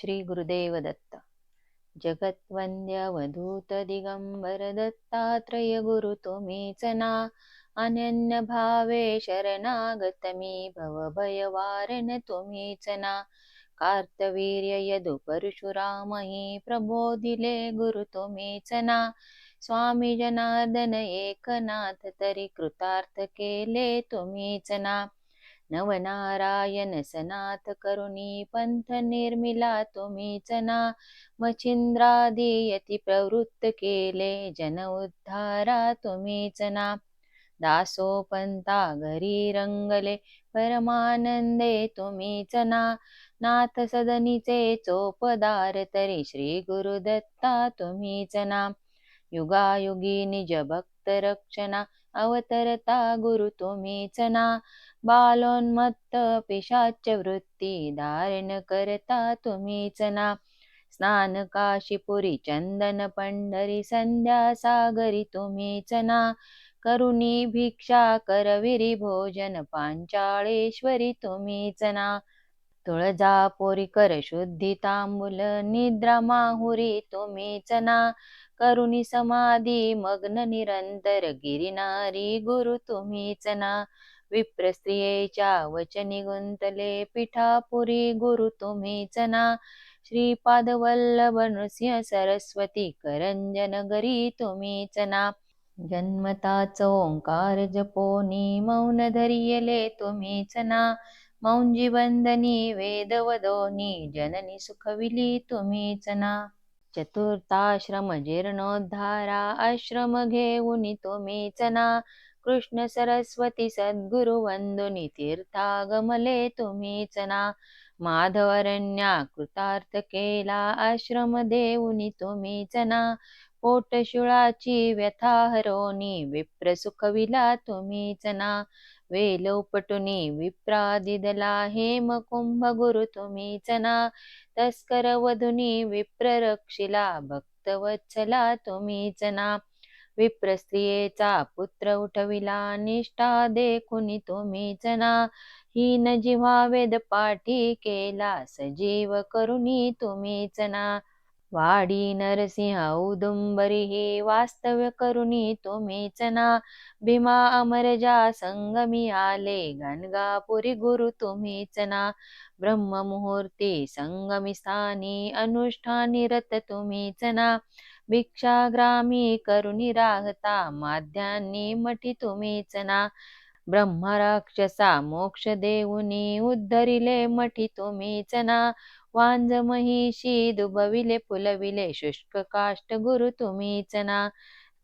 श्री गुरुदेव दत्त जगत्वन्द्यवधूत दिगंबर दत्तात्रय गुरु तुम्हीच ना अनन्य भावे शरणागत मी भवभयवारण तुम्हीच ना कार्तवीर्य यदु परशुरामही प्रबोधिले गुरु तुम्हीच ना स्वामी जनार्दन एकनाथ तरी कृतार्थ केले तुम्हीच ना नवनारायण सनाथ करुणी पंथ निर्मिला तुम्हीच ना मच्छिंद्रादी प्रवृत्त केले जन उद्धारा तुम्हीच ना दासोपंता घरी रंगले परमानंदे तुम्हीच ना नाथ सदनीचे चोपदार तरी श्री गुरुदत्ता तुम्हीच ना युगायुगी निज भक्त रक्षणा अवतरता गुरु तुम्हीच ना. बालोन्मत्त पिशाच वृत्ती धारण करता तुम्हीच ना. स्नान काशीपुरी चंदन पंढरी संध्या सागरी तुम्हीच ना. करुणी भिक्षा करविरी भोजन पांचाळेश्वरी तुम्हीच ना. तुळजापुरी कर शुद्धी तांबुल निद्रा माहुरी तुम्हीच ना करुणी समाधी मग्न निरंतर गिरिनारी गुरु तुम्हीच ना विप्र स्त्रियेच्या वचनी गुंतले पिठापुरी गुरु तुम्हीच ना श्रीपाद वल्लभ नृसिंह सरस्वती करंजन गरी तुम्हीच ना जन्मताच ओंकार जपोनी मौन धरियले तुम्हीच ना मौंजी वंदनी वेदवदोनी जननी सुखविली तुम्हीच ना. चतुर्थाश्रम जीर्णोद्धारा आश्रम घेऊनी तुम्हीच ना. कृष्ण सरस्वती सद्गुरु वंदुनी तीर्थागमले तुम्हीच ना. माधवरण्या कृतार्थ केला आश्रम देऊनी तुम्हीच ना. पोटशुळाची व्यथा हरोनी विप्र सुखविला तुम्हीच ना वेलोपटुनी विप्रादिदला हेम कुंभ गुरु तुम्हीच ना तस्कर वधुनी विप्र रक्षिला भक्तवत्सला तुम्हीच ना विप्र स्त्रियेचा पुत्र उठविला निष्ठा देखुनी तुम्हीच ना हीन जिव्हा वेद पाठी केला सजीव करुणी तुम्हीच ना वाडी नरसिंह औदुंबरी हे वास्तव्य करुणी तुम्हीच ना. भीमा अमरजा संगमी आले गणगापुरी गुरु तुम्हीच ना. ब्रह्ममुहूर्ती संगमी स्थानी अनुष्ठानी रत तुम्हीच ना. भिक्षाग्रामी करुणी राहता माध्यान्नी मठी तुम्हीच ना. ब्रह्म राक्षसा मोक्ष देऊनी उद्धरिले मठी तुम्हीच ना. वांज महिषी दुबविले फुलविले शुष्क काष्ट गुरु तुम्हीच ना.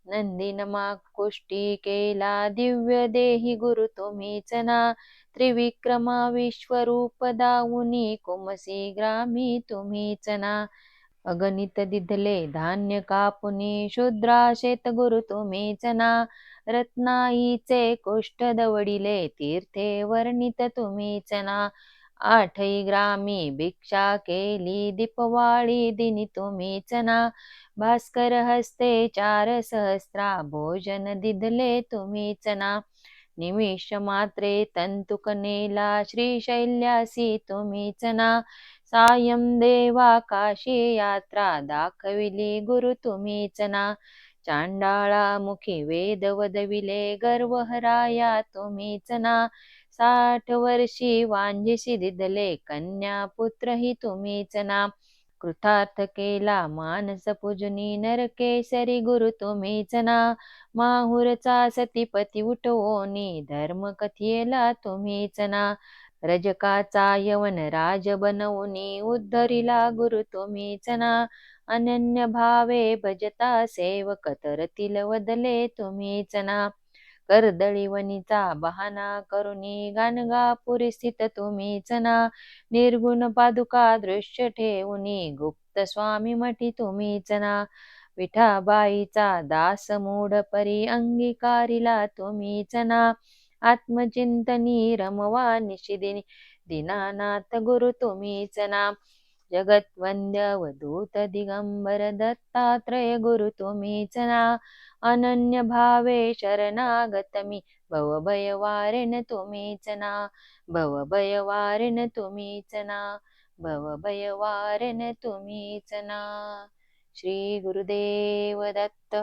नंदीनमा कुष्टी केला दिव्य देही गुरु तुम्हीच ना. त्रिविक्रमा विश्वरूप दाऊनी कुमसी ग्रामी तुम्हीच ना. अगणित दिधले धान्य कापुनी शुद्रा शेत गुरु तुम्हीच ना. रत्नाईचे कुष्ठ दवडिले तीर्थे वर्णित तुम्हीच ना. आठही ग्रामी भिक्षा केली दीपवाळी दिनी तुम्हीच ना भास्कर हस्ते चार सहस्रा भोजन दिधले तुम्हीच ना निमिष मात्रे तंतुक नेला श्रीशैल्यासी तुम्हीच ना सायं देवा काशी यात्रा दाखविली गुरु तुम्हीच ना चांडाळा मुखी वेद वदविले गर्वहराया तुम्हीच ना. साठ वर्षी वांजिशी दिदले कन्या पुत्र ही तुम्हीच ना. कृतार्थ केला मानस पूजनी नरकेसरी गुरु तुम्हीच ना. माहुरचा सतीपती उठवोनी धर्म कथियेला तुम्हीच ना. रजकाचा यवन राज बनवूनी उद्धरिला गुरु तुम्हीच ना. अनन्य भावे भजता सेवक तरतील वदले तुम्हीच ना. कर्दळीवनीचा बहाना करुणी गाणगापुरी स्थित तुम्हीच ना. निर्गुण पादुका दृश्य ठेवूनी गुप्त स्वामी मठी तुम्हीच ना. विठाबाईचा दास मूढ परी अंगीकारिला तुम्हीच ना. आत्मचिंतनी रमवा निशिदिनी दीनानाथ गुरु तुम्हीच ना. जगत्वंद्य वधूत दिगंबर दत्तात्रय गुरु तुम्हीच ना अनन्य भावे शरणागत मी भवभय वारेन तुम्हीच ना भवभय वारेन तुम्हीच ना भवभयवारण तुम्हीच ना श्री गुरुदेव दत्त